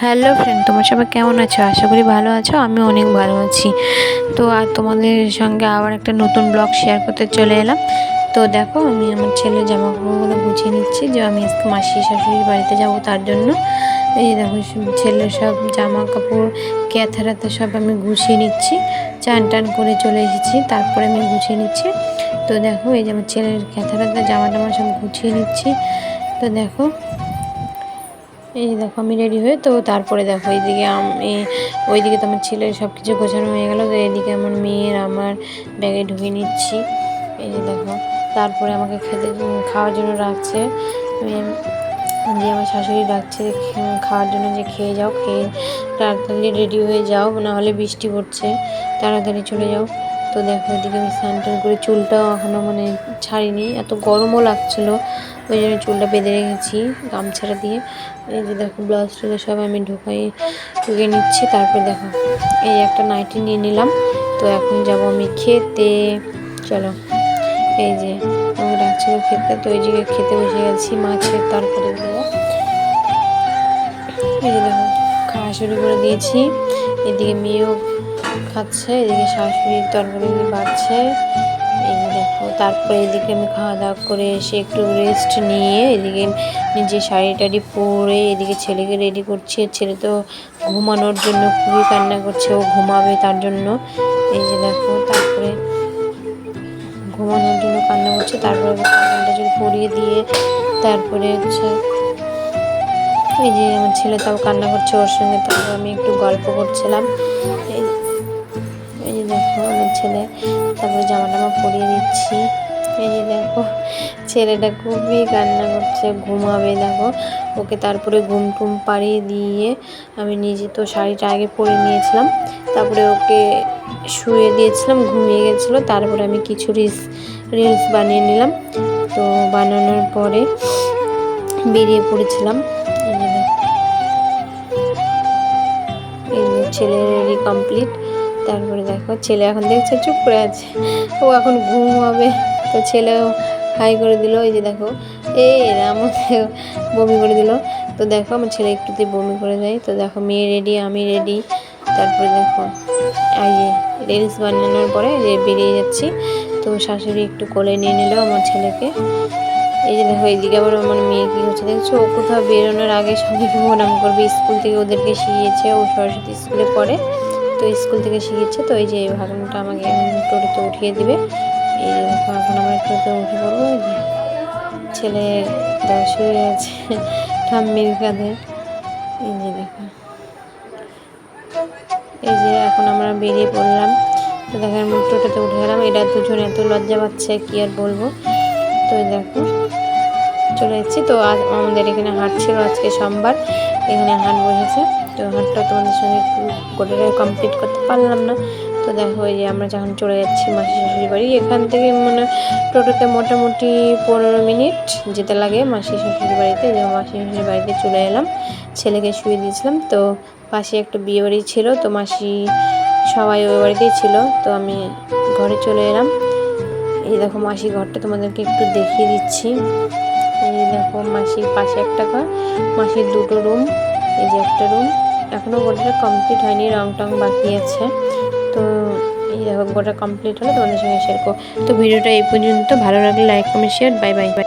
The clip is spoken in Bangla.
হ্যালো ফ্রেন্ড তোমার সবাই কেমন আছো? আশা করি ভালো আছো আমি অনেক ভালো আছি। তো আর তোমাদের সঙ্গে আবার একটা নতুন ব্লগ শেয়ার করতে চলে এলাম। তো দেখো, আমি আমার ছেলের জামা কাপড়গুলো গুছিয়ে নিচ্ছি, যে আমি আজকে মাসি শাশুড়ির বাড়িতে যাব তার জন্য। এই দেখো ছেলের সব জামা কাপড় ক্যাথারাতে সব আমি গুছিয়ে নিচ্ছি, চান টান করে চলে এসেছি, তারপরে আমি গুছিয়ে নিচ্ছি। তো দেখো, এই যে আমার ছেলের ক্যাথারাতে জামা টামা সব গুছিয়ে নিচ্ছি। তো দেখো এই দেখো, আমি রেডি হয়ে তো তারপরে দেখো, এইদিকে আমি ওইদিকে তো আমার ছেলের সব কিছু গোছানো হয়ে গেলো, তো এইদিকে আমার মেয়ের আমার ব্যাগে ঢুকিয়ে নিচ্ছি। এই যে দেখো, তারপরে আমাকে খেতে খাওয়ার জন্য রাখছে। যে আমার শাশুড়ি ডাকছে খাওয়ার জন্য যে খেয়ে যাও, খেয়ে তাড়াতাড়ি রেডি হয়ে যাও, না হলে বৃষ্টি পড়ছে, তাড়াতাড়ি চলে যাও। তো দেখো এদিকে আমি স্নান টান করে চুলটাও এখনও মানে ছাড়িনি, এত গরমও লাগছিল, ওই জন্য চুলটা বেঁধে রেখেছি গামছাটা দিয়ে। এই যে দেখো ব্লাউজ টুলে সব আমি ঢুকাই ঢুকে নিচ্ছি, তারপর দেখো এই একটা নাইটি নিয়ে নিলাম। তো এখন যাব আমি খেতে, চলো। এই যে আমাকে ডাকছিল খেতে, তো ওই জায়গায় খেতে বসে গেছি, মাছের তারপরে দিয়ে এই যে দেখো খাওয়া শুরু করে দিয়েছি, এদিকে মেয়েও খাচ্ছে, এদিকে শাশুড়ির তরকারি বাড়ছে। এই দেখো, তারপরে এদিকে আমি খাওয়া দাওয়া করে এসে একটু রেস্ট নিয়ে এদিকে নিজে শাড়ি টাড়ি পরে এদিকে ছেলেকে রেডি করছি। ছেলে তো ঘুমানোর জন্য খুবই কান্না করছে, ও ঘুমাবে তার জন্য। এই যে দেখো, তারপরে ঘুমানোর জন্য কান্না করছে। তারপরে কান্নাটা যদি পরিয়ে দিয়ে তারপরে হচ্ছে এই যে আমার ছেলে তাও কান্না করছে, ওর সঙ্গে তারপর আমি একটু গল্প করছিলাম। দেখো আমার ছেলে। তারপরে জামা টামা পরিয়ে দিচ্ছি। এই যে দেখো, ছেলেটা খুবই কান্না করছে, ঘুমাবে দেখো। ওকে তারপরে ঘুম টুম পাড়িয়ে দিয়ে আমি নিজে তো শাড়িটা আগে পরে নিয়েছিলাম। তারপরে ওকে শুয়ে দিয়েছিলাম, ঘুমিয়ে গেছিল। তারপরে আমি কিছু রিলস রিলস বানিয়ে নিলাম। তো বানানোর পরে বেরিয়ে পড়েছিলাম। এই যে দেখো। ছেলে রেডি কমপ্লিট। তারপরে দেখো ছেলে এখন দেখছে, চুপ করে আছে। ও এখন ঘুম হবে। তো ছেলেও হাই করে দিল, এই যে দেখো এই দেখো বমি করে দিল। তো দেখো আমার ছেলে একটুতে বমি করে দেয়, তো দেখো মেয়ে রেডি আমি রেডি তারপরে দেখো, এই যে রিলস বানানোর পরে বেরিয়ে যাচ্ছি, তো শাশুড়ি একটু কোলে নিয়ে নিল আমার ছেলেকে। এই যে দেখো এইদিকে আবার আমার মেয়ে কী হচ্ছে দেখছ? ও কোথাও বেরোনোর আগে সবাইকে প্রণাম করবে, স্কুল থেকে ওদেরকে শিখিয়েছে, ও সরস্বতী স্কুলে পড়ে। তো স্কুল থেকে শিখিয়েছে তো এই যে এই ভাগনটা আমাকে টোটোতে উঠিয়ে দিবে। এই এখন আমার টোটোতে উঠে পড়ব ছেলে শুয়ে আছে ঠাম্মির কাঁধে। এই যে দেখো। এই যে এখন আমরা বেরিয়ে পড়লাম। তো দেখো আমি টোটোতে উঠে গেলাম। এটা দুজন এত লজ্জা পাচ্ছে, কী আর বলব? তো দেখো, চলে এসেছি। তো আজ আমাদের এখানে হাট ছিল আজকে সোমবার। এখানে হাট বসেছে। তো হাটটা তোমাদের সঙ্গে গোটাটা কমপ্লিট করতে পারলাম না। তো দেখো এই যে আমরা যখন চলে যাচ্ছি মাসি শাশুড়ি বাড়ি, এখান থেকে মানে টোটোতে মোটামুটি পনেরো মিনিট যেতে লাগে মাসি শাশুড়ি বাড়িতে। যে মাসি শাশুড়ি বাড়িতে চলে এলাম, ছেলেকে শুয়ে দিয়েছিলাম। তো পাশে একটা বিয়ে বাড়ি ছিল, তো মাসি সবাই ওই বাড়িতেই ছিল। তো আমি ঘরে চলে এলাম। এই দেখো মাসি ঘরটা তোমাদেরকে একটু দেখিয়ে দিচ্ছি। এই দেখো মাসির পাশে একটা ঘর, মাসির দুটো রুম। এই যে একটা রুম এখনও গোটাটা কমপ্লিট হয়নি রং টং বাকি আছে। তো এই গোটা কমপ্লিট হলে, তোমাদের সঙ্গে শেয়ার করো তো ভিডিওটা এই পর্যন্ত, ভালো লাগলে like comment share bye bye bye